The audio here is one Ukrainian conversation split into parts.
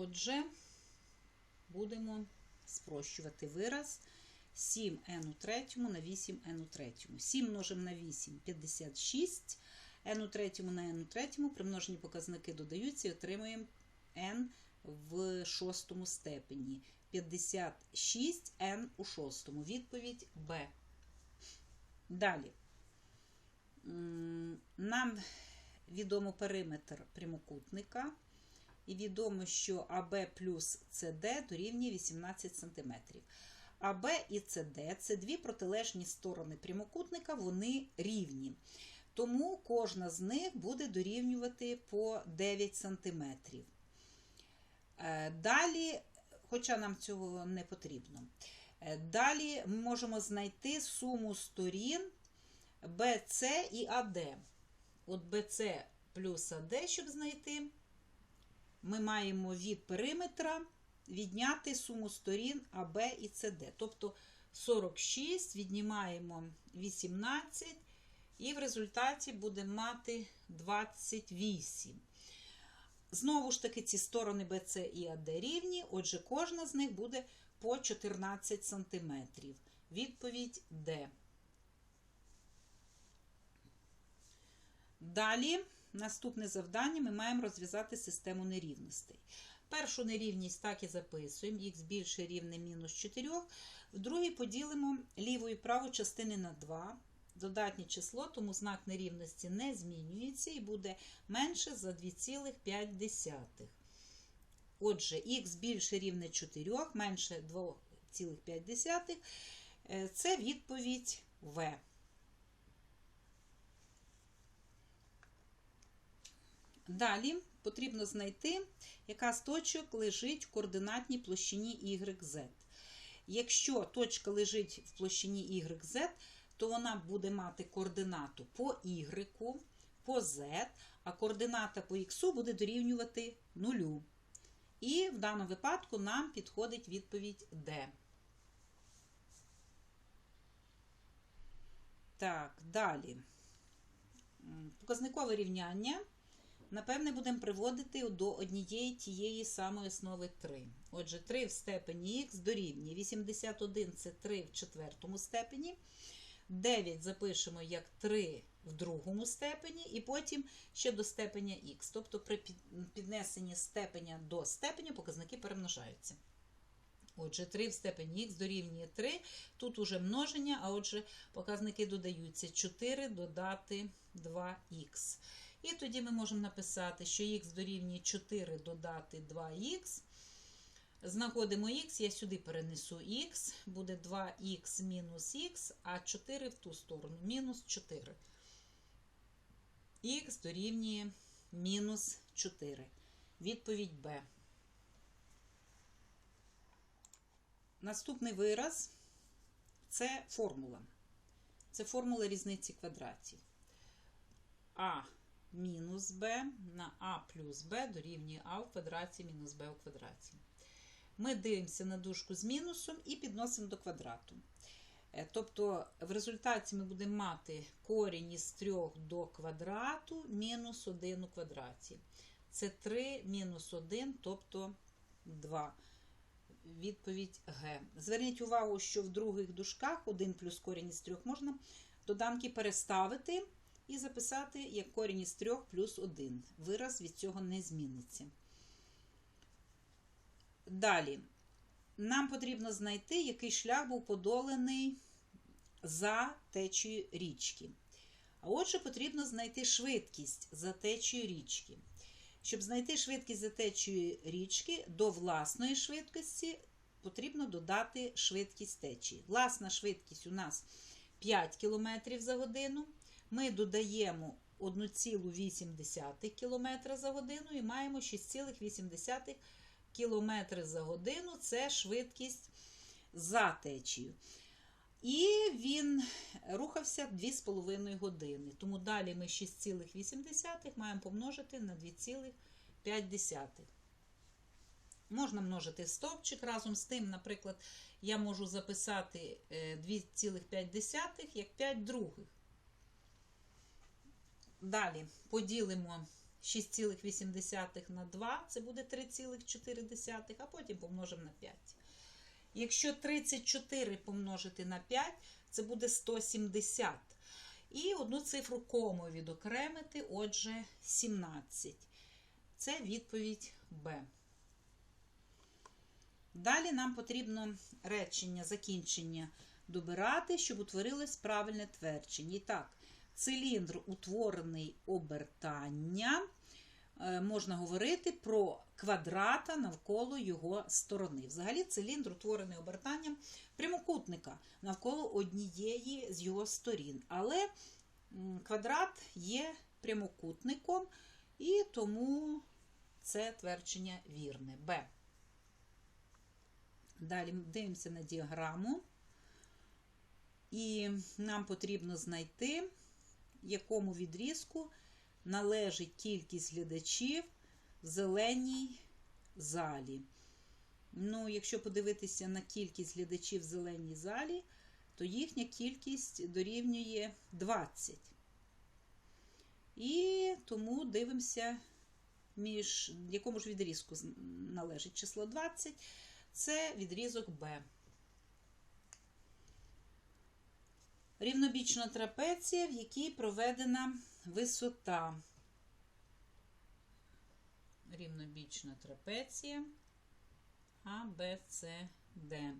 Отже, будемо спрощувати вираз 7n у третьому на 8n у третьому. 7 множимо на 8 56, n у третьому на n у третьому, примножені показники додаються і отримуємо n в шостому степені. 56 n у шостому. Відповідь Б. Далі. Нам відомо периметр прямокутника. І відомо, що АБ плюс СД дорівнює 18 см. АБ і СД це дві протилежні сторони прямокутника, вони рівні. Тому кожна з них буде дорівнювати по 9 см. Е, Далі, хоча нам цього не потрібно, е, далі ми можемо знайти суму сторін BC і AD. От BC плюс AD, щоб знайти, ми маємо від периметра відняти суму сторін АБ і СД. Тобто 46 віднімаємо 18, і в результаті будемо мати 28. Знову ж таки, ці сторони BC і AD рівні, отже, кожна з них буде по 14 см. Відповідь Д. Далі, наступне завдання, ми маємо розв'язати систему нерівностей. Першу нерівність так і записуємо, х більше рівне мінус 4. В другій поділимо ліву і праву частини на 2. Додатнє число, тому знак нерівності не змінюється і буде менше за 2,5. Отже, х більше рівне 4, менше 2,5. Е, Це відповідь В. Далі потрібно знайти, яка з точок лежить в координатній площині YZ. Якщо точка лежить в площині YZ, то вона буде мати координату по Y, по Z, а координата по X буде дорівнювати нулю. І в даному випадку нам підходить відповідь D. Так, далі. Показникове рівняння. Напевне, будемо приводити до однієї тієї самої основи 3. Отже, 3 в степені х дорівнює 81 це 3 в четвертому степені. 9 запишемо як 3 в другому степені, і потім ще до степеня х. Тобто при піднесенні степеня до степеня показники перемножаються. Отже, 3 в степені х дорівнює 3. Тут уже множення, а отже, показники додаються 4 додати 2х. І тоді ми можемо написати, що х дорівнює 4 додати 2х. Знаходимо х, я сюди перенесу х, буде 2х мінус х, а 4 в ту сторону мінус 4. Х дорівнює мінус 4. Відповідь Б. Наступний вираз це формула. Це формула різниці квадратів. А мінус b на а плюс b дорівнює а в квадраті мінус b у квадраті. Ми дивимося на дужку з мінусом і підносимо до квадрату. Тобто, в результаті ми будемо мати корінь із 3 до квадрату мінус 1 у квадраті. Це 3 мінус 1, тобто 2. Відповідь Г. Зверніть увагу, що в других дужках 1 плюс корінь із 3 можна доданки переставити і записати як корінь із 3 плюс 1. Вираз від цього не зміниться. Далі. Нам потрібно знайти, який шлях був подолений за течією річки. А отже, потрібно знайти швидкість за течією річки. Щоб знайти швидкість за течією річки, до власної швидкості потрібно додати швидкість течії. Власна швидкість у нас 5 км за годину. Ми додаємо 1,8 км за годину і маємо 6,8 км за годину це швидкість за течією. І він рухався 2,5 години. Тому далі ми 6,8 маємо помножити на 2,5. Можна множити стовпчик. Разом з тим, наприклад, я можу записати 2,5 як 5 других. Далі поділимо 6,8 на 2, це буде 3,4, а потім помножимо на 5. Якщо 34 помножити на 5, це буде 170. І одну цифру кому відокремити, отже, 17. Це відповідь Б. Далі нам потрібно речення, закінчення добирати, щоб утворилось правильне твердження. І так, циліндр, утворений обертання, е, можна говорити про квадрата навколо його сторони. Взагалі, циліндр, утворений обертанням прямокутника навколо однієї з його сторін. Але квадрат є прямокутником, і тому це твердження вірне. Б. Далі дивимося на діаграму. І нам потрібно знайти, якому відрізку належить кількість глядачів в зеленій залі. Ну, якщо подивитися на кількість глядачів в зеленій залі, то їхня кількість дорівнює 20. І тому дивимося, між якому ж відрізку належить число 20. Це відрізок Б. Рівнобічна трапеція, в якій проведена висота. Рівнобічна трапеція А, Б, С, Д.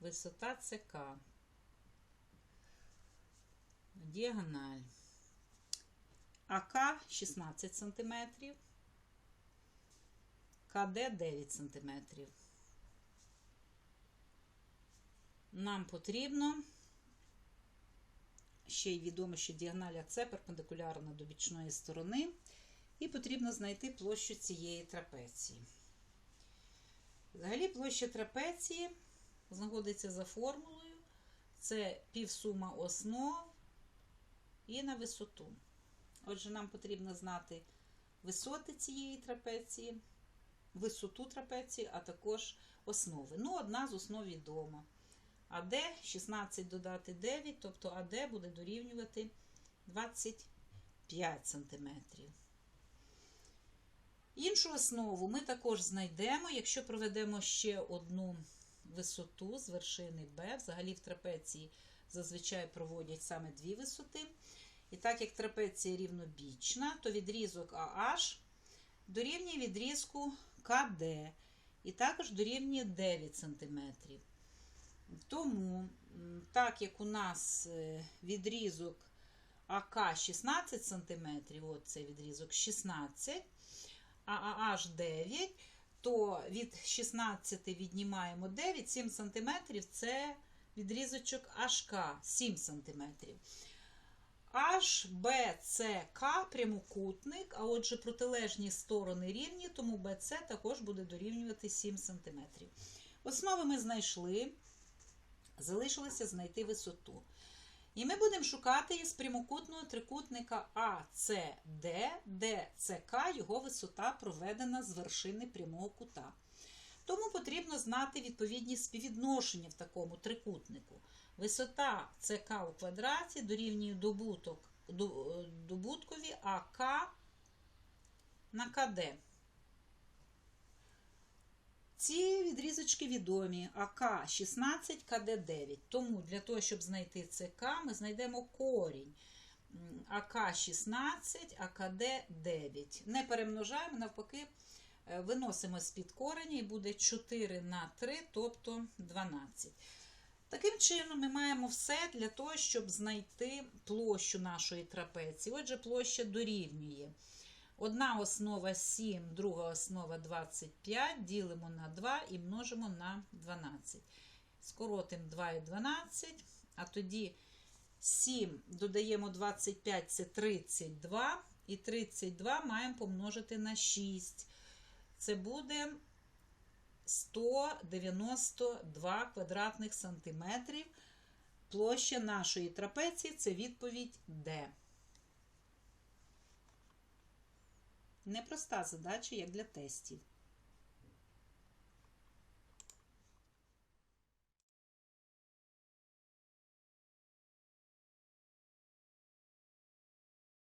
Висота ЦК. Діагональ. АК 16 см. КД 9 см. Нам потрібно ще й відомо, що діагональ АЦ перпендикулярна до бічної сторони, і потрібно знайти площу цієї трапеції. Взагалі, площа трапеції знаходиться за формулою. Це півсума основ і на висоту. Отже, нам потрібно знати висоти цієї трапеції, висоту трапеції, а також основи. Ну, одна з основ відома. АД 16 додати 9, тобто АД буде дорівнювати 25 см. Іншу основу ми також знайдемо, якщо проведемо ще одну висоту з вершини Б. Взагалі в трапеції зазвичай проводять саме дві висоти. І так як трапеція рівнобічна, то відрізок AH дорівнює відрізку КД. І також дорівнює 9 см. Тому, так як у нас е, відрізок АК 16 см, от цей відрізок 16, а АH 9, то від 16 віднімаємо 9, 7 см це відрізочок HK 7 см. HBCK прямокутник, а отже, протилежні сторони рівні, тому BC також буде дорівнювати 7 см. Основи ми знайшли залишилося знайти висоту. І ми будемо шукати із прямокутного трикутника ACD, де ЦК його висота проведена з вершини прямого кута. Тому потрібно знати відповідні співвідношення в такому трикутнику. Висота ЦК у квадраті дорівнює добуток, добуткові АК на КД. Ці відрізочки відомі АК 16, КД 9. Тому для того, щоб знайти ЦК, ми знайдемо корінь. АК 16, а КД 9. Не перемножаємо, навпаки, е, виносимо з-під кореня і буде 4 на 3, тобто 12. Таким чином, ми маємо все для того, щоб знайти площу нашої трапеції. Отже, площа дорівнює. Одна основа 7, друга основа 25, ділимо на 2 і множимо на 12. Скоротимо 2 і 12, а тоді 7 додаємо 25, це 32, і 32 маємо помножити на 6. Це буде 192 квадратних сантиметрів. Площа нашої трапеції це відповідь Д. Непроста задача, як для тестів.